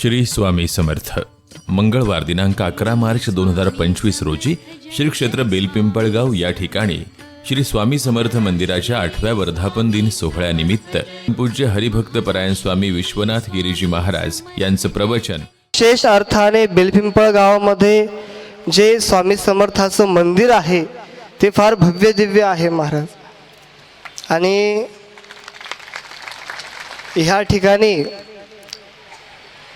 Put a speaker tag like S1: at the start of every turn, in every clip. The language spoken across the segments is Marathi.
S1: श्री स्वामी समर्थ. मंगळवार दिनांक अकरा मार्च दोन हजार पंचवीस रोजी श्री क्षेत्र बेलपिंपळगाव या ठिकाणी श्री स्वामी समर्थ मंदिराच्या आठव्या वर्धापन दिन सोहळ्यानिमित्त पूज्य हरिभक्त परायण स्वामी विश्वनाथ गिरीजी महाराज यांचं प्रवचन.
S2: विशेष अर्थाने बेलपिंपळ गावामध्ये जे स्वामी समर्थाचं मंदिर आहे ते फार भव्य दिव्य आहे महाराज. आणि ह्या ठिकाणी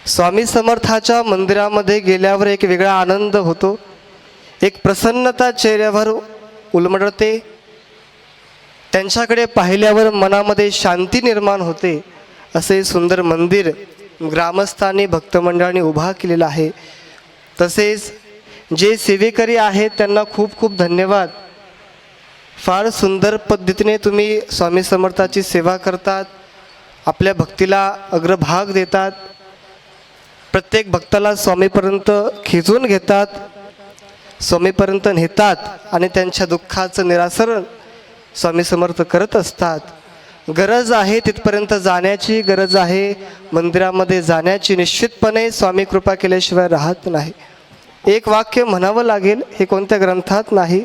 S2: स्वामी समर्थाच्या मंदिरामध्ये गेल्यावर एक वेगळा आनंद होतो. एक प्रसन्नता चेहऱ्यावर उलमडते. त्यांच्याकडे पाहिल्यावर मनामध्ये शांती निर्माण होते. असे सुंदर मंदिर ग्रामस्थांनी भक्तमंडळाने उभा केलेलं आहे. तसेच जे सेवेकरी आहेत त्यांना खूप खूप धन्यवाद. फार सुंदर पद्धतीने तुम्ही स्वामी समर्थाची सेवा करतात. आपल्या भक्तीला अग्रभाग देतात. प्रत्येक भक्ताला स्वामीपर्यंत खिचून घेतात स्वामीपर्यंत नेतात आणि त्यांच्या दुःखाचं निरासरण स्वामी समर्थ करत असतात. गरज आहे तिथपर्यंत जाण्याची गरज आहे मंदिरामध्ये जाण्याची. निश्चितपणे स्वामी कृपा केल्याशिवाय राहत नाही. एक वाक्य म्हणावं लागेल हे कोणत्या ग्रंथात नाही?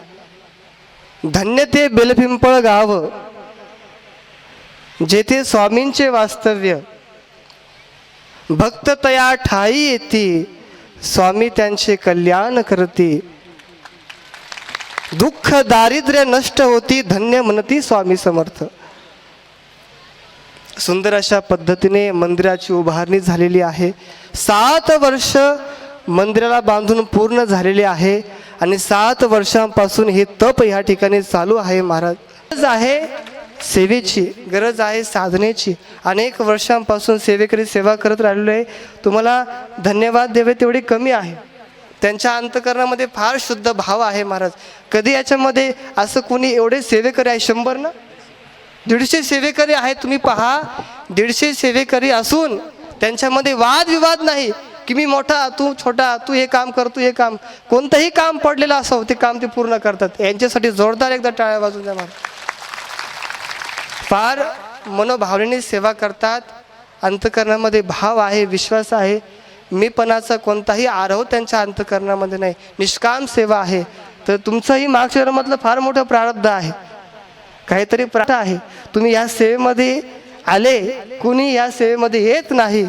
S2: धन्य ते बेलपिंपळ गाव जेथे स्वामींचे वास्तव्य भक्त तया ठाई येती स्वामी त्यांचे कल्याण करती. दुःख दारिद्र्य नष्ट होती धन्य म्हणती स्वामी समर्थ. सुंदर अशा पद्धतीने मंदिराची उभारणी झालेली आहे. सात वर्ष मंदिराला बांधून पूर्ण झालेले आहे आणि सात वर्षांपासून हे तप या ठिकाणी चालू आहे महाराज. आहे सेवेची गरज आहे साधनेची. अनेक वर्षांपासून सेवेकरी सेवा करत राहिलेलो आहे. तुम्हाला धन्यवाद द्यावे तेवढे कमी आहे. त्यांच्या अंतकरणामध्ये फार शुद्ध भाव आहे महाराज. कधी याच्यामध्ये असं कोणी एवढे सेवेकरी आहे? शंभर ना? दीडशे सेवेकरी आहेत तुम्ही पहा. दीडशे सेवेकरी असून त्यांच्यामध्ये वादविवाद नाही. की मी मोठा तू छोटा तू हे काम कर तू हे काम. कोणतंही काम पडलेलं असो ते काम ते पूर्ण करतात. यांच्यासाठी जोरदार एकदा टाळ्या वाजून द्या महाराज. फार मनोभावनेने सेवा करतात. अंतकरणामध्ये भाव आहे विश्वास आहे. मीपणाचा कोणताही आरोह त्यांच्या अंतकरणामध्ये नाही. निष्काम सेवा आहे. तर तुमचंही मागच्या जन्मातलं फार मोठं प्रारब्ध आहे. काहीतरी प्रार्थ आहे. तुम्ही या सेवेमध्ये आले कुणी या सेवेमध्ये येत नाही.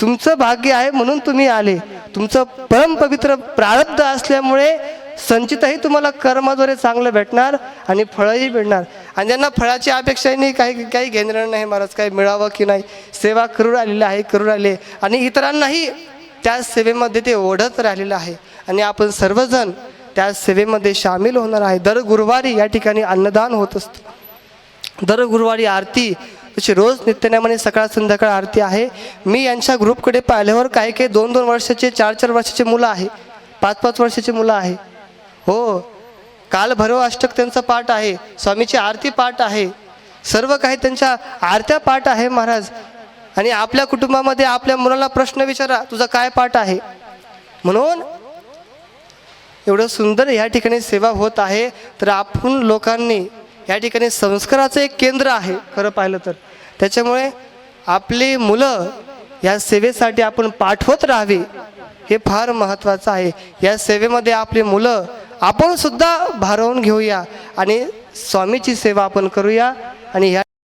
S2: तुमचं भाग्य आहे म्हणून तुम्ही आले. तुमचं परमपवित्र प्रारब्ध असल्यामुळे संचितही तुम्हाला कर्माद्वारे चांगलं भेटणार आणि फळंही मिळणार. आणि ज्यांना फळाची अपेक्षाही नाही काही काही घेणारं नाही महाराज काही मिळावं की नाही? सेवा करू राहिलेलं आहे करू राहिले. आणि इतरांनाही त्या सेवेमध्ये ते ओढत राहिलेलं आहे. आणि आपण सर्वजण त्या सेवेमध्ये सामील होणार आहे. दर गुरुवारी या ठिकाणी अन्नदान होत असतं. दर गुरुवारी आरती तशी रोज नित्यनामाने सकाळ संध्याकाळ आरती आहे. मी यांच्या ग्रुपकडे पाहिल्यावर काही काही दोन दोन वर्षाचे चार चार वर्षाचे मुलं आहे. पाच पाच वर्षाची मुलं आहे. हो. कालभैरव अष्टक त्यांचा पाठ आहे स्वामीची आरती पाठ आहे. सर्व काही त्यांच्या आरत्या पाठ आहे महाराज. आणि आपल्या कुटुंबामध्ये आपल्या मुलाला प्रश्न विचारा तुझा काय पाठ आहे? म्हणून एवढं सुंदर या ठिकाणी सेवा होत आहे. तर आपण लोकांनी या ठिकाणी संस्काराचं एक केंद्र आहे खरं पाहिलं तर. त्याच्यामुळे आपली मुलं या सेवेसाठी आपण पाठवत राहावी हे फार महत्त्वाचं आहे. या सेवेमध्ये आपली मुलं आपण सुद्धा भारवून घेऊया आणि स्वामीची सेवा आपण करूया आणि ह्या